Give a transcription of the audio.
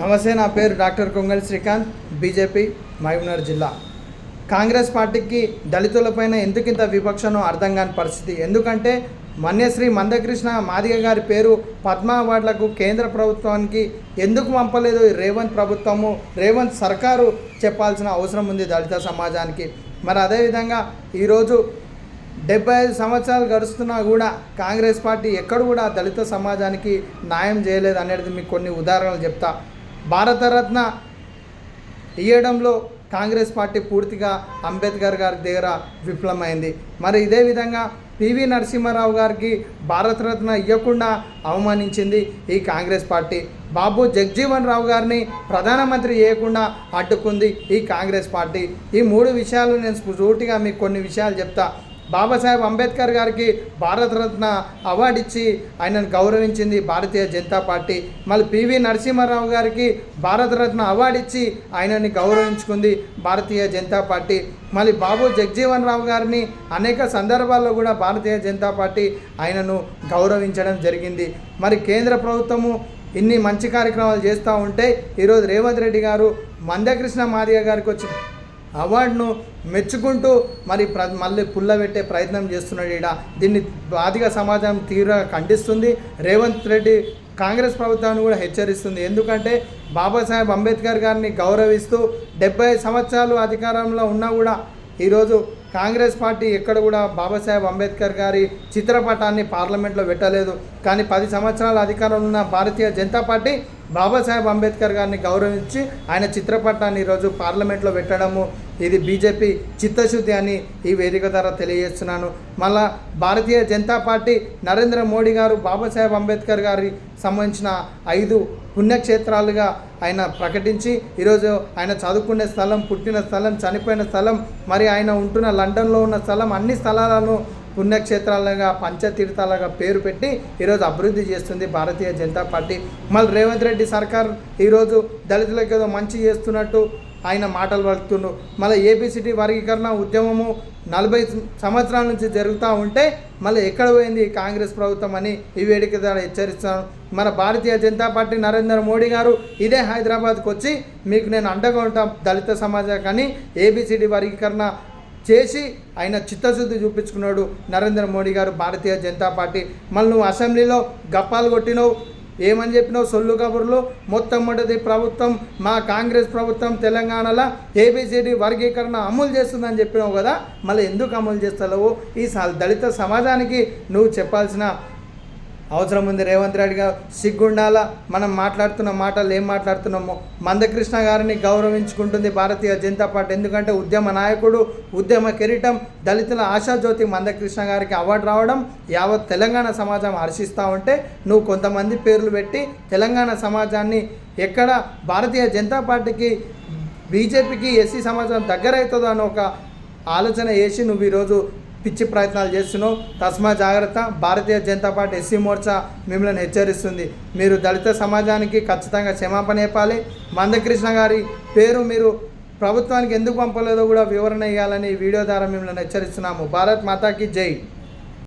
నమస్తే నా పేరు డాక్టర్ కొంగల్ శ్రీకాంత్ బీజేపీ మహబూబ్నగర్ జిల్లా. కాంగ్రెస్ పార్టీకి దళితులపైన ఎందుకింత వివక్షనో అర్థం కాని పరిస్థితి. ఎందుకంటే మన్యశ్రీ మందకృష్ణ మాదిగ గారి పేరు పద్మ అవార్డులకు కేంద్ర ప్రభుత్వానికి ఎందుకు పంపలేదు? రేవంత్ ప్రభుత్వము రేవంత్ సర్కారు చెప్పాల్సిన అవసరం ఉంది దళిత సమాజానికి. మరి అదేవిధంగా ఈరోజు డెబ్బై ఐదు సంవత్సరాలు గడుస్తున్నా కూడా కాంగ్రెస్ పార్టీ ఎక్కడ కూడా దళిత సమాజానికి న్యాయం చేయలేదు అనేది మీకు కొన్ని ఉదాహరణలు చెప్తా. భారతరత్న ఇవ్వడంలో కాంగ్రెస్ పార్టీ పూర్తిగా అంబేద్కర్ గారి దగ్గర విఫలమైంది. మరి ఇదే విధంగా పివి నరసింహారావు గారికి భారతరత్న ఇవ్వకుండా అవమానించింది ఈ కాంగ్రెస్ పార్టీ. బాబు జగ్జీవన్ రావు గారిని ప్రధానమంత్రి చేయకుండా అడ్డుకుంది ఈ కాంగ్రెస్ పార్టీ. ఈ మూడు విషయాలు నేను సూటిగా మీకు కొన్ని విషయాలు చెప్తా. బాబాసాహెబ్ అంబేద్కర్ గారికి భారతరత్న అవార్డు ఇచ్చి ఆయనను గౌరవించింది భారతీయ జనతా పార్టీ. మళ్ళీ పివి నరసింహారావు గారికి భారతరత్న అవార్డు ఇచ్చి ఆయనని గౌరవించుకుంది భారతీయ జనతా పార్టీ. మళ్ళీ బాబు జగజీవన్ రావు గారిని అనేక సందర్భాల్లో కూడా భారతీయ జనతా పార్టీ ఆయనను గౌరవించడం జరిగింది. మరి కేంద్ర ప్రభుత్వము ఇన్ని మంచి కార్యక్రమాలు చేస్తూ ఉంటే ఈరోజు రేవంత్ రెడ్డి గారు మందకృష్ణ మాదిగ గారికి వచ్చి అవార్డును మెచ్చుకుంటూ మరి ప్ర మళ్ళీ పుల్లబెట్టే ప్రయత్నం చేస్తున్నాడు ఈడ. దీన్ని బాధిక సమాజం తీవ్రంగా ఖండిస్తుంది. రేవంత్ రెడ్డి కాంగ్రెస్ ప్రభుత్వాన్ని కూడా హెచ్చరిస్తుంది. ఎందుకంటే బాబాసాహెబ్ అంబేద్కర్ గారిని గౌరవిస్తూ డెబ్బై సంవత్సరాలు అధికారంలో ఉన్నా కూడా ఈరోజు కాంగ్రెస్ పార్టీ ఎక్కడ కూడా బాబాసాహెబ్ అంబేద్కర్ గారి చిత్రపటాన్ని పార్లమెంట్లో పెట్టలేదు. కానీ పది సంవత్సరాల అధికారంలో ఉన్న భారతీయ జనతా పార్టీ బాబాసాహెబ్ అంబేద్కర్ గారిని గౌరవించి ఆయన చిత్రపటాన్ని ఈరోజు పార్లమెంట్లో పెట్టడము ఇది బీజేపీ చిత్తశుద్ధి అని ఈ వేదిక ద్వారా తెలియజేస్తున్నాను. మళ్ళా భారతీయ జనతా పార్టీ నరేంద్ర మోడీ గారు బాబాసాహెబ్ అంబేద్కర్ గారి సంబంధించిన ఐదు పుణ్యక్షేత్రాలుగా ఆయన ప్రకటించి ఈరోజు ఆయన చదువుకునే స్థలం పుట్టిన స్థలం చనిపోయిన స్థలం మరి ఆయన ఉంటున్న లండన్లో ఉన్న స్థలం అన్ని స్థలాలను పుణ్యక్షేత్రాలుగా పంచతీర్థాలుగా పేరు పెట్టి ఈరోజు అభివృద్ధి చేస్తుంది భారతీయ జనతా పార్టీ. మళ్ళీ రేవంత్ రెడ్డి సర్కార్ ఈరోజు దళితులకు ఏదో మంచి చేస్తున్నట్టు ఆయన మాటలు పలుకుతుండ్రు. మళ్ళీ ఏబిసిటీ వర్గీకరణ ఉద్యమము నలభై సంవత్సరాల నుంచి జరుగుతూ ఉంటే మళ్ళీ ఎక్కడ పోయింది కాంగ్రెస్ ప్రభుత్వం అని ఈ వేడిక ద్వారా హెచ్చరిస్తాను మన భారతీయ జనతా పార్టీ నరేంద్ర మోడీ గారు ఇదే హైదరాబాద్కు వచ్చి మీకు నేను అండగా ఉంటాం దళిత సమాజానికి ఏబిసిడి వర్గీకరణ చేసి ఆయన చిత్తశుద్ధి చూపించుకున్నాడు. నరేంద్ర మోడీ గారు భారతీయ జనతా పార్టీ. మళ్ళీ నువ్వు అసెంబ్లీలో గప్పాలు కొట్టినావు. ఏమని చెప్పినావు? సొల్లు కబుర్లు. మొట్టమొదటి ప్రభుత్వం మా కాంగ్రెస్ ప్రభుత్వం తెలంగాణలో ఏబిసిడి వర్గీకరణ అమలు చేస్తుందని చెప్పినావు కదా. మళ్ళీ ఎందుకు అమలు చేస్తలేవు? ఈ దళిత సమాజానికి నువ్వు చెప్పాల్సిన అవసరం ఉంది. రేవంత్ రెడ్డి గారు సిగ్గుండాల? మనం మాట్లాడుతున్న మాటలు ఏం మాట్లాడుతున్నామో? మందకృష్ణ గారిని గౌరవించుకుంటుంది భారతీయ జనతా పార్టీ. ఎందుకంటే ఉద్యమ నాయకుడు ఉద్యమ కిరీటం దళితుల ఆశాజ్యోతి మందకృష్ణ గారికి అవార్డు రావడం యావత్ తెలంగాణ సమాజం హర్షిస్తూ ఉంటే నువ్వు కొంతమంది పేర్లు పెట్టి తెలంగాణ సమాజాన్ని ఎక్కడ భారతీయ జనతా పార్టీకి బీజేపీకి ఎస్సీ సమాజం దగ్గర అవుతుందో అని ఒక ఆలోచన వేసి నువ్వు ఈరోజు పిచ్చి ప్రయత్నాలు చేస్తున్నావు. తస్మా జాగ్రత్త. భారతీయ జనతా పార్టీ ఎస్సీ మోర్చా మిమ్మల్ని హెచ్చరిస్తుంది. మీరు దళిత సమాజానికి ఖచ్చితంగా క్షమాపణ చెప్పాలి. మందకృష్ణ గారి పేరు మీరు ప్రభుత్వానికి ఎందుకు పంపలేదో కూడా వివరణ ఇవ్వాలని వీడియో ద్వారా మిమ్మల్ని హెచ్చరిస్తున్నాము. భారత్ మాతాకి జై.